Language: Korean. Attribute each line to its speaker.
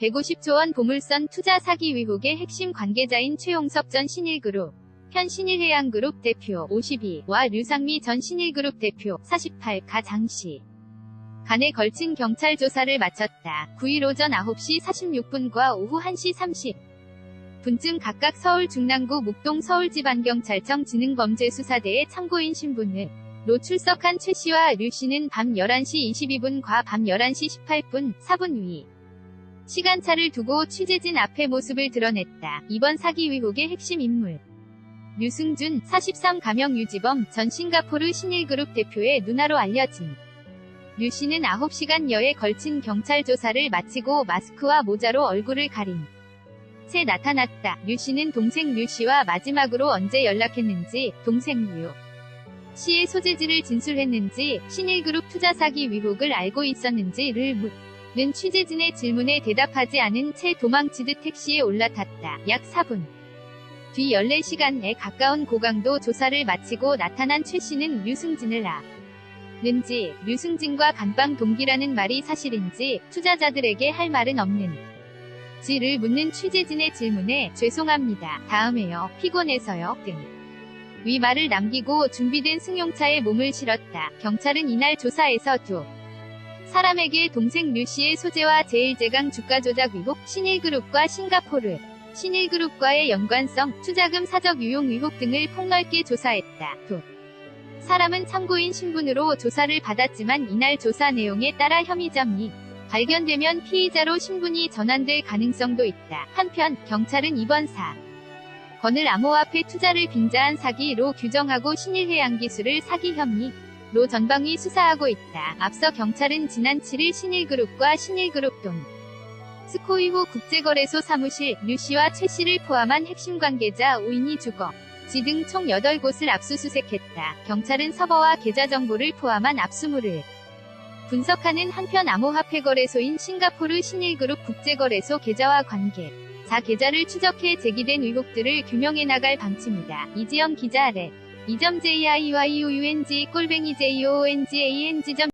Speaker 1: 150조 원 보물선 투자 사기 의혹의 핵심 관계자인 최용섭 전 신일그룹, 현 신일해양그룹 대표 52와 류상미 전 신일그룹 대표 48가 장씨. 간에 걸친 경찰 조사를 마쳤다. 9일 오전 9시 46분과 오후 1시 30 분쯤 각각 서울 중랑구 목동 서울지방경찰청 지능범죄수사대의 참고인 신분을 로 출석한 최 씨와 류 씨는 밤 11시 22분과 밤 11시 18분 4분 위 시간차를 두고 취재진 앞에 모습을 드러냈다. 이번 사기 의혹의 핵심 인물 류승준 43 가명 유지범 전 싱가포르 신일그룹 대표의 누나로 알려진 류 씨는 9시간여에 걸친 경찰 조사를 마치고 마스크와 모자로 얼굴을 가린 채 나타났다. 류 씨는 동생 류 씨와 마지막으로 언제 연락했는지 동생 류 씨의 소재지를 진술했는지 신일그룹 투자 사기 의혹을 알고 있었는지를 묻 는 취재진의 질문에 대답하지 않은 채 도망치듯 택시에 올라탔다. 약 4분 뒤 14시간에 가까운 고강도 조사를 마치고 나타난 최 씨는 류승진을 아. 는지 류승진과 간방 동기라는 말이 사실인지 투자자들에게 할 말은 없는 지를 묻는 취재진의 질문에 죄송합니다. 다음에요. 피곤해서요. 등. 위 말을 남기고 준비된 승용차에 몸을 실었다. 경찰은 이날 조사에서 두 사람에게 동생 류 씨의 소재와 제일제강 주가 조작 의혹, 신일그룹과 싱가포르 신일그룹과의 연관성, 투자금 사적 유용 의혹 등을 폭넓게 조사했다. 두 사람은 참고인 신분으로 조사를 받았지만 이날 조사 내용에 따라 혐의점이 발견되면 피의자로 신분이 전환될 가능성도 있다. 한편 경찰은 이번 사 건을 암호화폐 투자를 빙자한 사기로 규정하고 신일해양기술을 사기 혐의 로 전방위 수사하고 있다. 앞서 경찰은 지난 7일 신일그룹과 신일그룹 돈 스코이호 국제거래소 사무실 류 씨와 최 씨를 포함한 핵심 관계자 5인이 주거 지 등 총 8곳을 압수수색했다. 경찰은 서버와 계좌 정보를 포함한 압수물을 분석하는 한편 암호화폐 거래소인 싱가포르 신일그룹 국제거래소 계좌와 관계 자 계좌를 추적해 제기된 의혹들을 규명해 나갈 방침이다. 이지영 기자 아래 2.jiyoung 꼴뱅이 joong ang